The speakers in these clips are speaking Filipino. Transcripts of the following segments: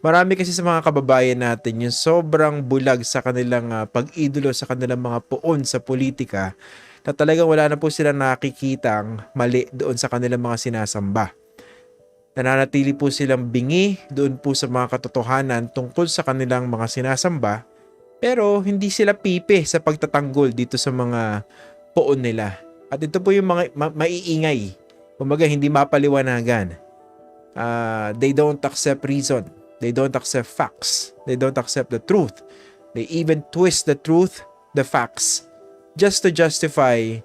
Marami kasi sa mga kababayan natin yung sobrang bulag sa kanilang ah, pag-idolo sa kanilang mga puon sa politika na talagang wala na po silang nakikitang mali doon sa kanilang mga sinasamba. Nananatili po silang bingi doon po sa mga katotohanan tungkol sa kanilang mga sinasamba pero hindi sila pipi sa pagtatanggol dito sa mga poon nila. At ito po yung mga ma- maiingay. Kumbaga hindi mapaliwanagan. Ah, they don't accept reason. They don't accept facts. They don't accept the truth. They even twist the truth, the facts, just to justify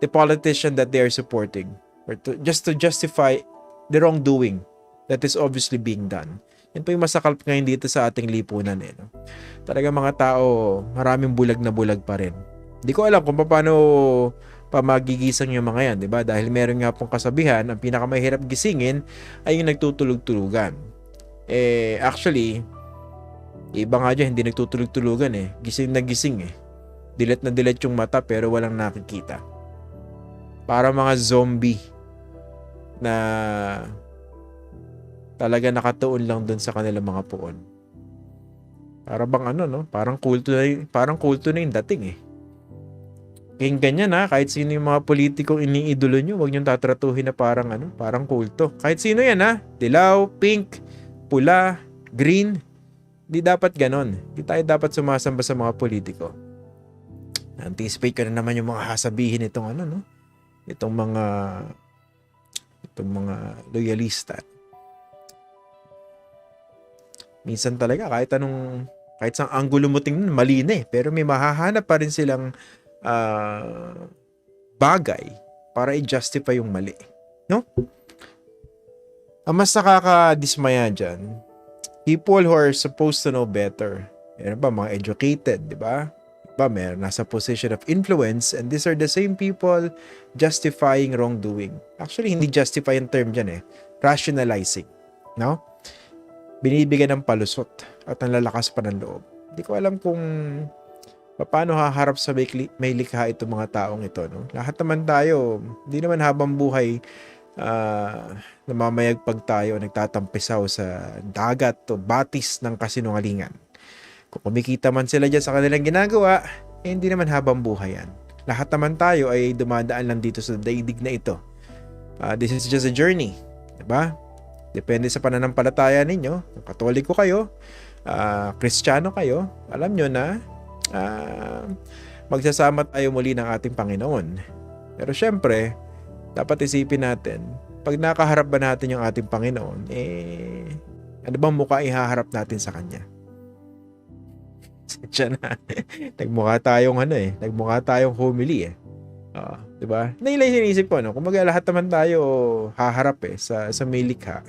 the politician that they are supporting. Or to, just to justify the wrongdoing that is obviously being done. Yan po yung masakalp ngayon dito sa ating lipunan. Eh, no? Talaga mga tao, maraming bulag na bulag pa rin. Hindi ko alam kung paano pa magigising yung mga yan, di ba? Dahil meron nga pong kasabihan, ang pinakamahirap gisingin ay yung nagtutulog-tulugan. Eh, actually, iba nga dyan, hindi nagtutulog-tulugan eh. Gising na gising eh. Dilat na dilat yung mata pero walang nakikita. Para mga zombie na talaga nakatuon lang dun sa kanilang mga puon. Para bang ano, no? Parang kulto na, parang kulto na yung dating eh. Kaya ganyan ha, kahit sino yung mga politikong iniidolo nyo, huwag nyo tatratuhin na parang ano, parang kulto. Kahit sino yan ha, dilaw, pink, pula, green, hindi dapat ganon. Hindi tayo dapat sumasamba sa mga politiko. Anticipate ko na naman yung mga hasabihin itong ano, no? Itong mga itong mga loyalista. Minsan talaga kahit anong kahit sa anggulo mo tingnan, mali na eh. Pero may mahahanap pa rin silang ah, bagay para i-justify yung mali. No? Ang mas nakakadismaya dyan, people who are supposed to know better. Meron ba mga educated, di ba? Ba, meron nasa position of influence and these are the same people justifying wrongdoing. Actually, hindi justify yung term dyan eh. Rationalizing. No? Binibigyan ng palusot at ang lalakas pa ng loob. Hindi ko alam kung paano haharap sa may, may likha itong mga taong ito. No? Lahat naman tayo, hindi naman habang buhay ah, namamayagpag tayo, nagtatampisaw sa dagat o batis ng kasinungalingan. Kung kumikita man sila dyan sa kanilang ginagawa, eh, hindi naman habang buhay yan. Lahat naman tayo ay dumadaan lang dito sa daigdig na ito. Ah, this is just a journey. Diba? Depende sa pananampalataya ninyo. Katoliko kayo, ah, kristyano kayo, alam nyo na ah, magsasama tayo muli ng ating Panginoon. Pero syempre, dapat isipin natin, pag nakaharap ba natin yung ating Panginoon, eh, ano bang mukha ihaharap natin sa Kanya? Siya na. nagmukha tayong ano eh, nagmukha tayong homily eh. Ah, 'di ba? Nailay sinisip ko no, kumbaga lahat naman tayo haharap eh sa sa may likha.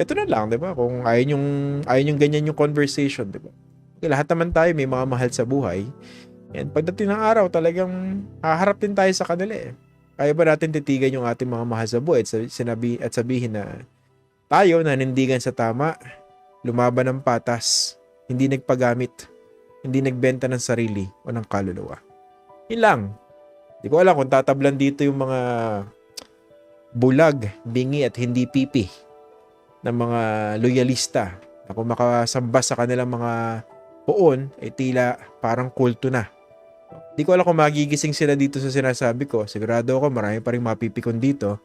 Ito na lang, 'di ba? Kung ayaw yung ayaw yung ganyan yung conversation, 'di ba? Okay, lahat naman tayo may mga mahal sa buhay. And pagdating ng araw, talagang haharap din tayo sa kanila eh. Kaya ba natin titigan yung ating mga mahal sa buhay at, sinabi, at sabihin na tayo nanindigan sa tama, lumaban ng patas, hindi nagpagamit, hindi nagbenta ng sarili o ng kaluluwa. Yun. Hindi ko alam kung tatablan dito yung mga bulag, bingi at hindi pipi ng mga loyalista na kung makasamba sa kanilang mga poon ay tila parang kulto na. Hindi ko alam kung magigising sila dito sa sinasabi ko. Sigurado ako marami pa rin mapipikon dito.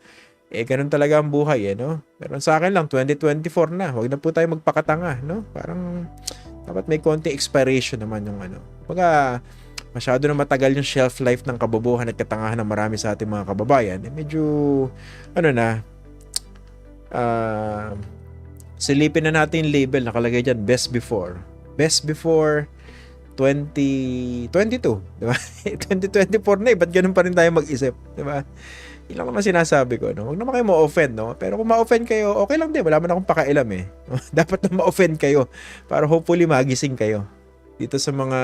Eh, ganun talaga ang buhay, eh, no? Pero sa akin lang, 2024 na. Huwag na po tayo magpakatanga, no? Parang, dapat may konti expiration naman yung ano. Baga, masyado na matagal yung shelf life ng kabobohan at katangahan ng marami sa ating mga kababayan. Eh, medyo, ano na, ah, silipin na natin yung label nakalagay dyan, best before. Best before 2022, di ba? 2024 na eh, ba't ganun pa rin tayo mag-isip, di ba? Yun lang naman sinasabi ko, no? Huwag naman kayo ma-offend, no? Pero kung ma-offend kayo, okay lang din, wala man akong pakailam eh. Dapat na ma-offend kayo para hopefully magising kayo dito sa mga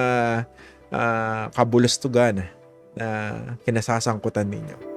ah, kabulustugan na kinasasangkutan ninyo.